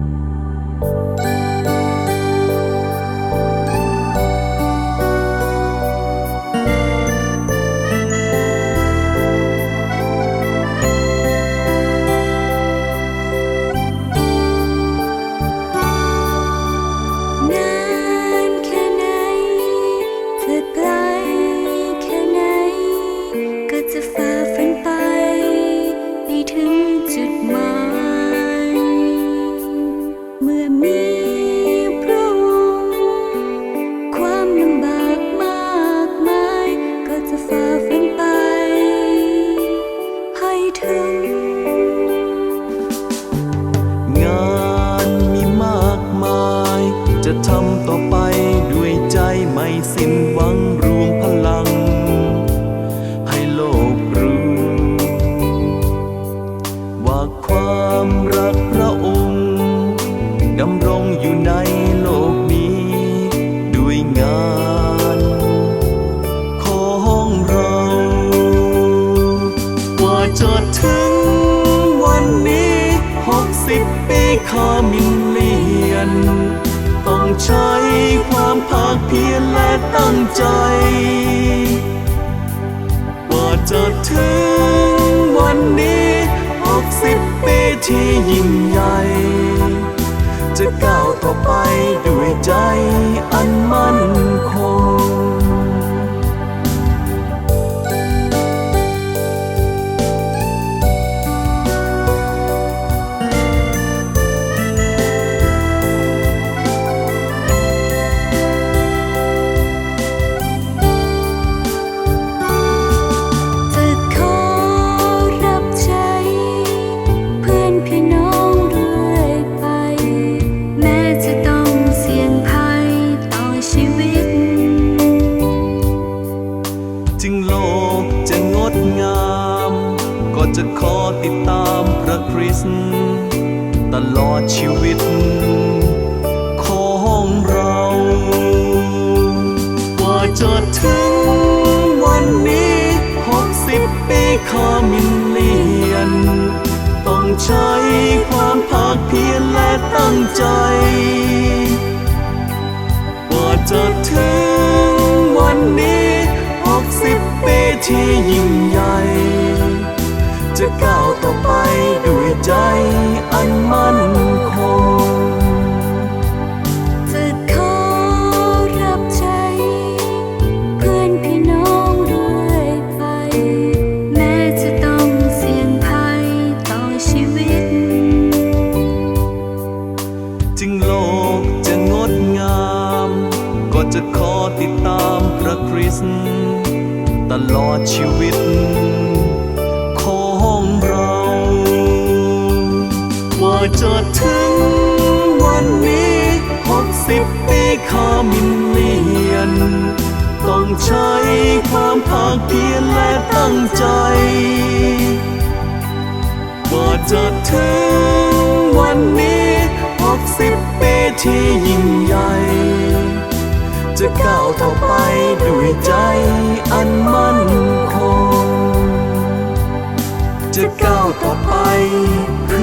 น มื่อมี อยู่ในโลกนี้ ด้วยงานของเรา กว่าจะถึงวันนี้หกสิบปีคามินเลียน ต้องใช้ความภาคเพียรและตั้งใจ กว่าจะถึงวันนี้หกสิบปีที่ยิ่งใหญ่ ก้าวต่อไปด้วยใจ ติดตามพระคริสต์ตลอดชีวิตของเรากว่าจะถึงวันนี้หกสิบปีคามินเลียน ต้องใช้ความภาคเพียรและตั้งใจกว่าจะถึงวันนี้หกสิบปีที่ยิ่งใหญ่ จะก้าวต่อไปด้วยใจอันมั่นคงจะขอรับใช้เพื่อนพี่น้องเรื่อยไปแม้จะต้องเสี่ยงภัยต่อชีวิตจึงโลกจะงดงามก็จะขอติดตามพระคริสต์ตลอดชีวิต จะถึงวันนี้หกสิบปีคามินเลียน ต้องใช้ความภาคเพียรและตั้งใจกว่าจะถึงวันนี้หกสิบปีที่ยิ่งใหญ่ จะก้าวต่อไปด้วยใจอันมั่นคง จะก้าวต่อไป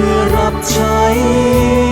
คือรับใช้